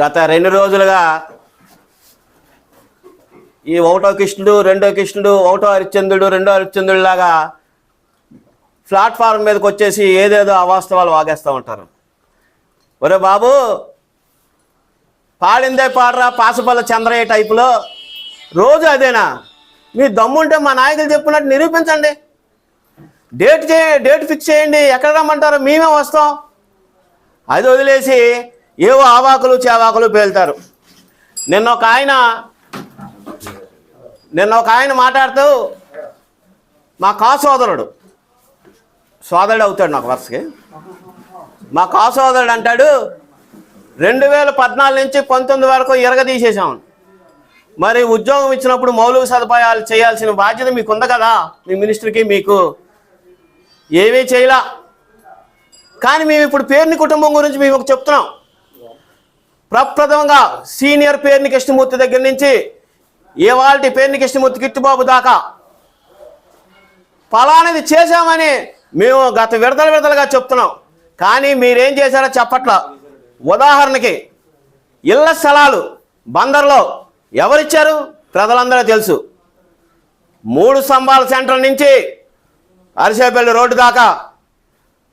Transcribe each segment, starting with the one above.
గత రెండు రోజులుగా ఈ ఒకటో కృష్ణుడు రెండో కృష్ణుడు ఒకటో హరిశ్చంద్రుడు రెండో హరిశ్చంద్రుడు లాగా ప్లాట్ఫారం మీదకి వచ్చేసి ఏదేదో అవాస్తవాలు వాగేస్తూ ఉంటారు. ఒరే బాబు పాడిందే పాడరా పాసపల్ల చంద్రయ్య టైపులో? రోజు అదేనా? మీ దమ్ముంటే మా నాయకులు చెప్పినట్టు నిరూపించండి. డేట్ చే డేట్ ఫిక్స్ చేయండి. ఎక్కడ రమ్మంటారు? మేమే వస్తాం. అది వదిలేసి ఏవో ఆవాకులు చేవాకులు పేలుతారు. నిన్న ఒక ఆయన నిన్న ఒక ఆయన మాట్లాడుతూ మా కా సోదరుడు. సోదరుడు అవుతాడు నాకు వరుసకి. మా కా సోదరుడు అంటాడు రెండు వేల పద్నాలుగు నుంచి పంతొమ్మిది వరకు ఎరగదీసేసాం మరి ఉద్యోగం ఇచ్చినప్పుడు మౌలిక సదుపాయాలు చేయాల్సిన బాధ్యత మీకు ఉంది కదా మీ మినిస్టర్కి మీకు. ఏమీ చేయలా. కానీ మేము ఇప్పుడు పేరుని కుటుంబం గురించి మేము ఒక చెప్తున్నాం. ప్రప్రథమంగా సీనియర్ పేరుని కృష్ణమూర్తి దగ్గర నుంచి ఇవాళ పేరుని కృష్ణమూర్తి కిట్టుబాబు దాకా ఫలానిది చేశామని మేము గత విడతల విడతలుగా చెప్తున్నాం. కానీ మీరేం చేశారో చెప్పట్ల. ఉదాహరణకి ఇళ్ళ స్థలాలు బందర్లో ఎవరిచ్చారు? ప్రజలందరూ తెలుసు. మూడు స్తంభాల సెంటర్ నుంచి అరిసేపల్లి రోడ్డు దాకా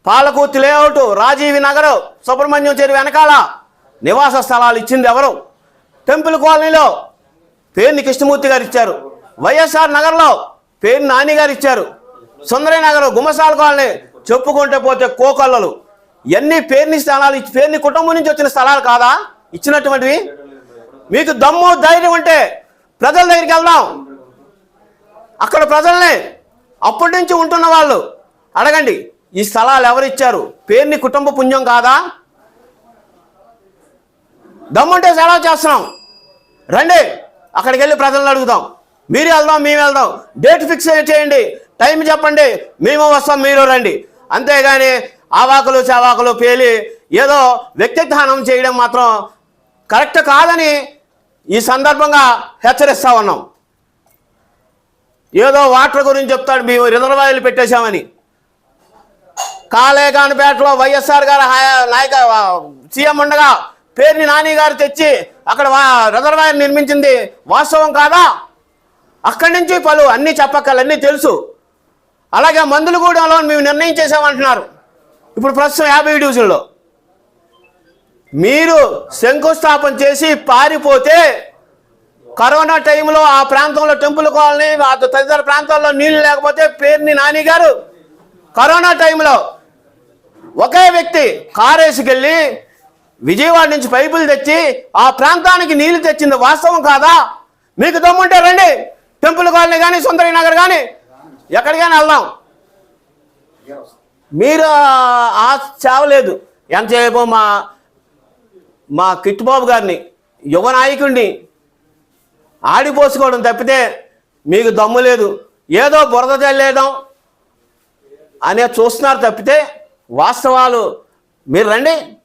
పాలకూర్తి లేఅవుట్ రాజీవి నగర్ సుబ్రహ్మణ్యం చెరువు వెనకాల నివాస స్థలాలు ఇచ్చింది ఎవరు? టెంపుల్ కాలనీలో పేరుని కృష్ణమూర్తి గారు ఇచ్చారు. వైఎస్ఆర్ నగర్లో పేరు నాని గారు ఇచ్చారు. సుందరయ్య నగర్ గుమ్మసాల కాలనీ చెప్పుకుంటే పోతే కోకొల్లలు. ఎన్ని పేరుని స్థలాలు పేరుని కుటుంబం నుంచి వచ్చిన స్థలాలు కాదా? ఇచ్చినటువంటివి? మీకు దమ్ము ధైర్యం ఉంటే ప్రజల దగ్గరికి వెళ్దాం. అక్కడ ప్రజల్ని అప్పటి నుంచి ఉంటున్న వాళ్ళు అడగండి ఈ స్థలాలు ఎవరిచ్చారు పేరుని కుటుంబ పుణ్యం కాదా? దమ్ముంటే సెలవు చేస్తున్నాం. రండి అక్కడికి వెళ్ళి ప్రజలను అడుగుదాం. మీరు వెళ్దాం మేము వెళ్దాం. డేట్ ఫిక్స్ చేయండి. టైం చెప్పండి. మేము వస్తాం మీరు రండి. అంతేగాని ఆవాకులు చావాకులు పేలి ఏదో వ్యక్తిత్వానం చేయడం మాత్రం కరెక్ట్ కాదని ఈ సందర్భంగా హెచ్చరిస్తా ఉన్నాం. ఏదో వాటర్ గురించి చెప్తాడు మేము రిజర్వాయర్లు పెట్టేశామని. కాలేగానపేటలో వైఎస్ఆర్ గారు నాయక సీఎం ఉండగా పేరుని నాని గారు తెచ్చి అక్కడ వా- రిజర్వాయర్ నిర్మించింది. వాస్తవం కాదా? అక్కడి నుంచి పలు అన్నీ చెప్పక్కలన్నీ తెలుసు. అలాగే మందులగూడెంలో మేము నిర్ణయం చేసామంటున్నారు ఇప్పుడు ప్రస్తుతం యాభై డివిజన్లో. మీరు శంకుస్థాపన చేసి పారిపోతే కరోనా టైంలో ఆ ప్రాంతంలో టెంపుల్ కాలనీ తదితర ప్రాంతాల్లో నీళ్ళు లేకపోతే పేరుని నాని గారు కరోనా టైంలో ఒకే వ్యక్తి కారేసుకెళ్ళి విజయవాడ నుంచి పైపులు తెచ్చి ఆ ప్రాంతానికి నీళ్ళు తెచ్చింది వాస్తవం కాదా? మీకు దమ్ముంటే రండి. టెంపుల్ కాలనీ కానీ సుందరి నగర్ కానీ ఎక్కడికైనా వెళ్దాం. మీరు ఆ- చావలేదు ఎంతసేపు మా మా కిట్టుబాబు గారిని యువ నాయకుడిని ఆడిపోసుకోవడం తప్పితే మీకు దమ్ము లేదు. ఏదో బురద చల్లేయడం అనే చూస్తున్నారు తప్పితే వాస్తవాలు. మీరు రండి.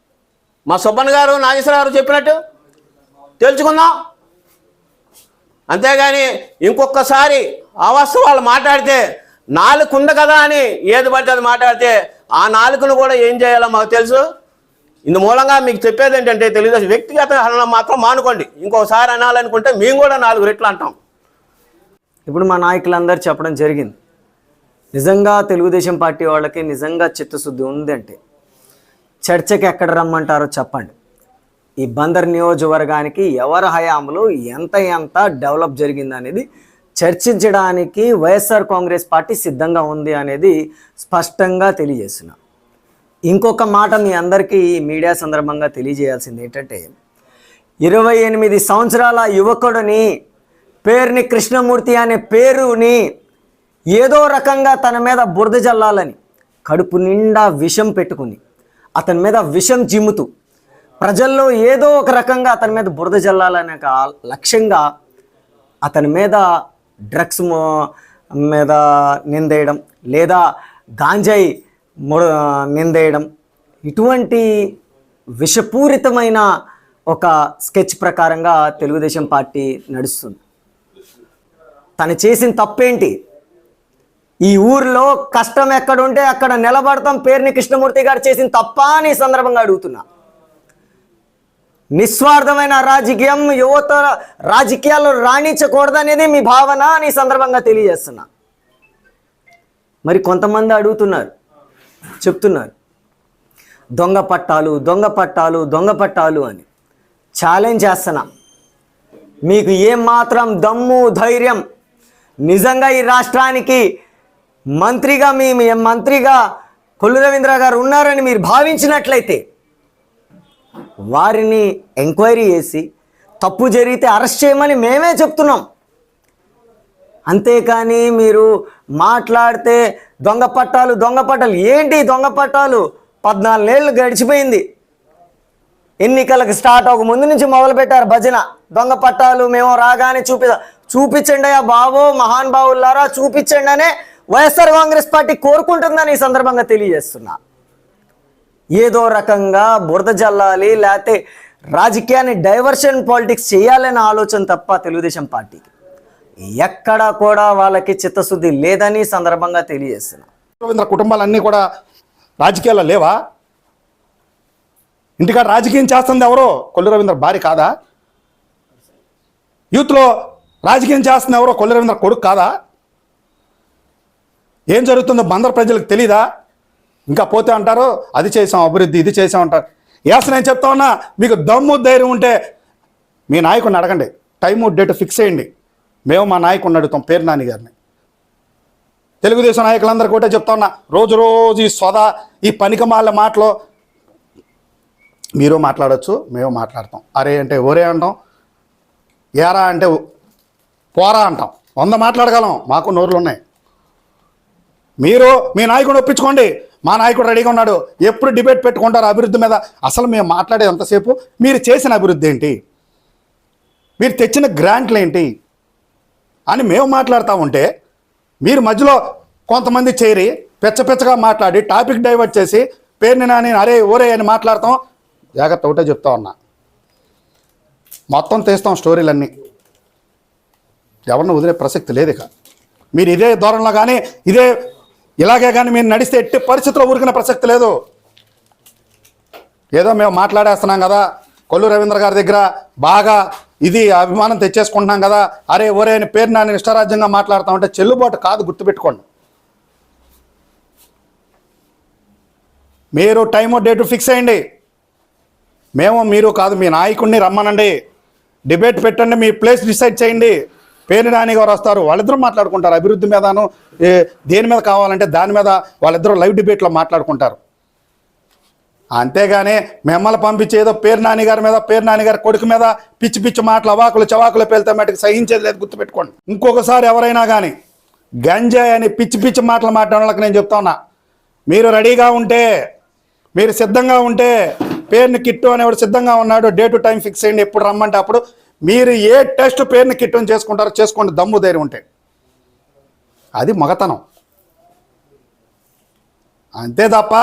మా సుబ్బన్ గారు నాగేశ్వర గారు చెప్పినట్టు? తెలుసుకుందాం. అంతేగాని ఇంకొకసారి అవాస్తవాలు మాట్లాడితే నాలుగు ఉంది కదా అని ఏది పడితే అది మాట్లాడితే ఆ నాలుగును కూడా ఏం చేయాలో మాకు తెలుసు. ఇందు మూలంగా మీకు చెప్పేది ఏంటంటే తెలుగుదేశం వ్యక్తిగత హననం మాత్రం మానుకోండి. ఇంకోసారి అనాలనుకుంటే మేము కూడా నాలుగు రెట్లు అంటాం. ఇప్పుడు మా నాయకులందరూ చెప్పడం జరిగింది. నిజంగా తెలుగుదేశం పార్టీ వాళ్ళకి నిజంగా చిత్తశుద్ధి ఉందంటే చర్చకి ఎక్కడ రమ్మంటారో చెప్పండి. ఈ బందర్ నియోజకవర్గానికి ఎవరి హయాంలో ఎంత ఎంత డెవలప్ జరిగింది అనేది చర్చించడానికి వైఎస్ఆర్ కాంగ్రెస్ పార్టీ సిద్ధంగా ఉంది అనేది స్పష్టంగా తెలియజేసిన ఇంకొక మాట మీ అందరికీ మీడియా సందర్భంగా తెలియజేయాల్సింది ఏంటంటే ఇరవై ఎనిమిది సంవత్సరాల యువకుడిని పేరుని కృష్ణమూర్తి అనే పేరుని ఏదో రకంగా తన మీద బురద జల్లాలని కడుపు నిండా విషం పెట్టుకుని అతని మీద విషం జిమ్ముతూ ప్రజల్లో ఏదో ఒక రకంగా అతని మీద బురద జల్లాలనే ఒక లక్ష్యంగా అతని మీద డ్రగ్స్ మీద నిందేయడం లేదా గాంజాయి నిందేయడం ఇటువంటి విషపూరితమైన ఒక స్కెచ్ ప్రకారంగా తెలుగుదేశం పార్టీ నడుస్తుంది. తను చేసిన తప్పేంటి? ఈ ఊరిలో కష్టం ఎక్కడుంటే అక్కడ నిలబడతాం. పేరుని కృష్ణమూర్తి గారు చేసిన తప్ప అని సందర్భంగా అడుగుతున్నా. నిస్వార్థమైన రాజకీయం యువత రాజకీయాల్లో రాణించకూడదనేది మీ భావన అని సందర్భంగా తెలియజేస్తున్నా. మరి కొంతమంది అడుగుతున్నారు చెప్తున్నారు. దొంగ పట్టాలు దొంగ పట్టాలు దొంగ పట్టాలు అని. ఛాలెంజ్ చేస్తున్నా. మీకు ఏమాత్రం మాత్రం దమ్ము ధైర్యం నిజంగా ఈ రాష్ట్రానికి మంత్రిగా మీ మంత్రిగా కొల్లు రవీంద్ర గారు ఉన్నారని మీరు భావించినట్లయితే వారిని ఎంక్వైరీ చేసి తప్పు జరిగితే అరెస్ట్ చేయమని మేమే చెప్తున్నాం. అంతేకాని మీరు మాట్లాడితే దొంగ పట్టాలు దొంగ పట్టాలు. ఏంటి దొంగ పట్టాలు? పద్నాలుగేళ్ళు గడిచిపోయింది. ఎన్నికలకు స్టార్ట్ అవ్వక ముందు నుంచి మొదలుపెట్టారు భజన. దొంగ పట్టాలు మేము రాగానే చూపి చూపించండి ఆ మహాన్ బావులారా చూపించండి అనే వైఎస్ఆర్ కాంగ్రెస్ పార్టీ కోరుకుంటుందని ఈ సందర్భంగా తెలియజేస్తున్నా. ఏదో రకంగా బురద జల్లాలి లేకపోతే రాజకీయాన్ని డైవర్షన్ పాలిటిక్స్ చేయాలనే ఆలోచన తప్ప తెలుగుదేశం పార్టీకి ఎక్కడా కూడా వాళ్ళకి చిత్తశుద్ధి లేదని సందర్భంగా తెలియజేస్తున్నా. రవీంద్ర కుటుంబాలన్నీ కూడా రాజకీయాల్లో లేవా? ఇంటికాడ రాజకీయం చేస్తుంది ఎవరో? కొల్లు రవీంద్ర భార్య కాదా? యూత్లో రాజకీయం చేస్తుంది ఎవరో కొల్లు రవీంద్ర కొడుకు కాదా? ఏం జరుగుతుందో బందర్ ప్రజలకు తెలీదా? ఇంకా పోతే అంటారు అది చేసాం అభివృద్ధి ఇది చేసాం అంటారు. ఎస్ నేను చెప్తా ఉన్నా మీకు దమ్ము ధైర్యం ఉంటే మీ నాయకుడిని అడగండి. టైము డేట్ ఫిక్స్ చేయండి. మేము మా నాయకుడిని అడుగుతాం పేరు నాని గారిని. తెలుగుదేశం నాయకులందరూ కూడా చెప్తా ఉన్నా రోజు రోజు ఈ సొదా ఈ పనికమాల మాటలు మీరు మాట్లాడొచ్చు మేము మాట్లాడతాం. అరే అంటే ఒరే అంటాం ఏరా అంటే పోరా అంటాం. వంద మాట్లాడగలం మాకు నోరులు ఉన్నాయి మీరు మీ నాయకుడు ఒప్పించుకోండి. మా నాయకుడు రెడీగా ఉన్నాడు. ఎప్పుడు డిబేట్ పెట్టుకుంటారు అభివృద్ధి మీద? అసలు మేము మాట్లాడేది ఎంతసేపు మీరు చేసిన అభివృద్ధి ఏంటి? మీరు తెచ్చిన గ్రాంట్లు ఏంటి? అని మేము మాట్లాడుతూ ఉంటే మీరు మధ్యలో కొంతమంది చేరి పెచ్చపెచ్చగా మాట్లాడి టాపిక్ డైవర్ట్ చేసి పేరుని నాని అరే ఓరే అని మాట్లాడతాం. జాగ్రత్త ఒకటే చెప్తా ఉన్నా. మొత్తం తీస్తాం స్టోరీలన్నీ. ఎవరిని వదిలే ప్రసక్తి లేదు ఇక. మీరు ఇదే ధోరణిలో కానీ ఇదే ఇలాగే కానీ మీరు నడిస్తే ఎట్టి పరిస్థితుల్లో ఊరికిన ప్రసక్తి లేదు. ఏదో మేము మాట్లాడేస్తున్నాం కదా కొల్లు రవీంద్ర గారి దగ్గర బాగా ఇది అభిమానం తెచ్చేసుకుంటున్నాం కదా అరే ఒరే అని పేరు నాని ఇష్టరాజ్యంగా మాట్లాడతామంటే చెల్లుబాటు కాదు గుర్తుపెట్టుకోండి. మీరు టైము డేటు ఫిక్స్ అయ్యండి. మేము మీరు కాదు మీ నాయకుడిని రమ్మనండి. డిబేట్ పెట్టండి మీ ప్లేస్ డిసైడ్ చేయండి. పేరు నాని గారు వస్తారు? వాళ్ళిద్దరూ మాట్లాడుకుంటారు. అభివృద్ధి మీదను దేని మీద కావాలంటే దాని మీద వాళ్ళిద్దరూ లైవ్ డిబేట్లో మాట్లాడుకుంటారు. అంతేగాని మిమ్మల్ని పంపించేదో పేరు నాన్నగారి మీద పేరు నాన్నగారి కొడుకు మీద పిచ్చి పిచ్చి మాటలు అవాకులు చవాకులు పేలితే మటుకు సహించేది లేదు గుర్తుపెట్టుకోండి. ఇంకొకసారి ఎవరైనా కానీ గంజాయి అని పిచ్చి పిచ్చి మాటలు మాట్లాడే వాళ్ళకి నేను చెప్తా మీరు రెడీగా ఉంటే మీరు సిద్ధంగా ఉంటే పేరుని కిట్టు అనేవాడు సిద్ధంగా ఉన్నాడు డే టు టైం ఫిక్స్ చేయండి ఎప్పుడు రమ్మంటే అప్పుడు మీరు ఏ టెస్ట్ పేరుని కిట్టం చేసుకుంటారో చేసుకోండి దమ్ము ధైర్యం ఉంటే. అది మగతనం. అంతే తప్ప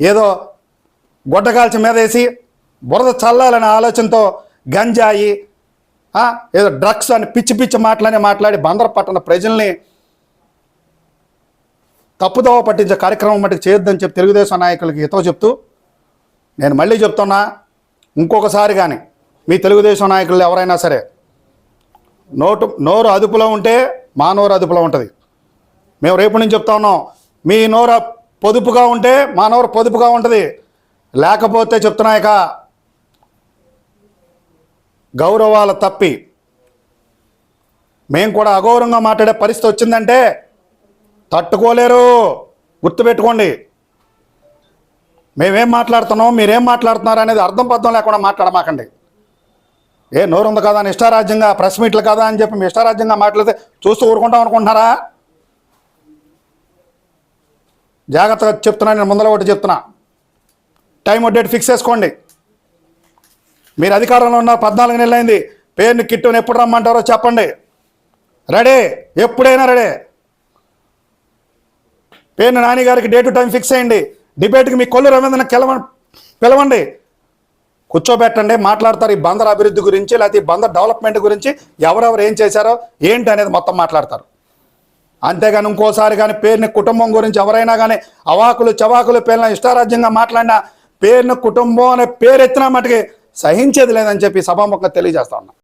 ఏదో గొడ్డకాల్చి మీద వేసి బురద చల్లాలనే ఆలోచనతో గంజాయి ఏదో డ్రగ్స్ అని పిచ్చి పిచ్చి మాటలని మాట్లాడి బందర పట్టణ ప్రజల్ని తప్పుదోవ పట్టించే కార్యక్రమం మటుకు చేయొద్దని చెప్పి తెలుగుదేశం నాయకులకి హితవు చెప్తూ నేను మళ్ళీ చెప్తున్నా ఇంకొకసారి కానీ మీ తెలుగుదేశం నాయకులు ఎవరైనా సరే నోటు నోరు అదుపులో ఉంటే మా నోరు అదుపులో ఉంటుంది. మేము రేపు నుంచి చెప్తా ఉన్నాం మీ నోరు పొదుపుగా ఉంటే మా నోరు పొదుపుగా ఉంటుంది. లేకపోతే చెప్తున్నాయక గౌరవాల తప్పి. మేము కూడా అగౌరవంగా మాట్లాడే పరిస్థితి వచ్చిందంటే తట్టుకోలేరు. గుర్తుపెట్టుకోండి. మేమేం మాట్లాడుతున్నాం మీరేం మాట్లాడుతున్నారు అనేది అర్థం పర్థం లేకుండా మాట్లాడమాకండి. ఏ నోరు ఉంది కదా అని ఇష్టారాజ్యంగా ప్రెస్ మీట్లు కదా అని చెప్పి మీ ఇష్టారాజ్యంగా మాట్లాడితే చూస్తూ ఊరుకుంటాం అనుకుంటున్నారా? జాగ్రత్తగా చెప్తున్నా నేను ముందర ఒకటి చెప్తున్నా. టైం డేట్ ఫిక్స్ చేసుకోండి. మీరు అధికారంలో ఉన్న పద్నాలుగు నెలలు అయింది పేరుని కిట్టుని ఎప్పుడు రమ్మంటారో చెప్పండి. రెడీ? ఎప్పుడైనా రెడీ? పేరుని నాని గారికి డే టు టైం ఫిక్స్ అయ్యండి డిబేట్కి మీ కొల్లు రవీంద్రని కెలవ పిలవండి. కూర్చోబెట్టండి మాట్లాడతారు ఈ బందర్ అభివృద్ధి గురించి లేకపోతే ఈ బందర్ డెవలప్మెంట్ గురించి ఎవరెవరు ఏం చేశారో ఏంటి అనేది మొత్తం మాట్లాడతారు. అంతేగాని ఇంకోసారి కానీ పేరుని కుటుంబం గురించి ఎవరైనా కానీ అవాకులు చవాకులు పేర్ల ఇష్టారాజ్యంగా మాట్లాడినా పేరుని కుటుంబం అనే పేరు ఎత్తినా మటుకి సహించేది లేదని చెప్పి సభాముఖంగా తెలియజేస్తా ఉన్నా.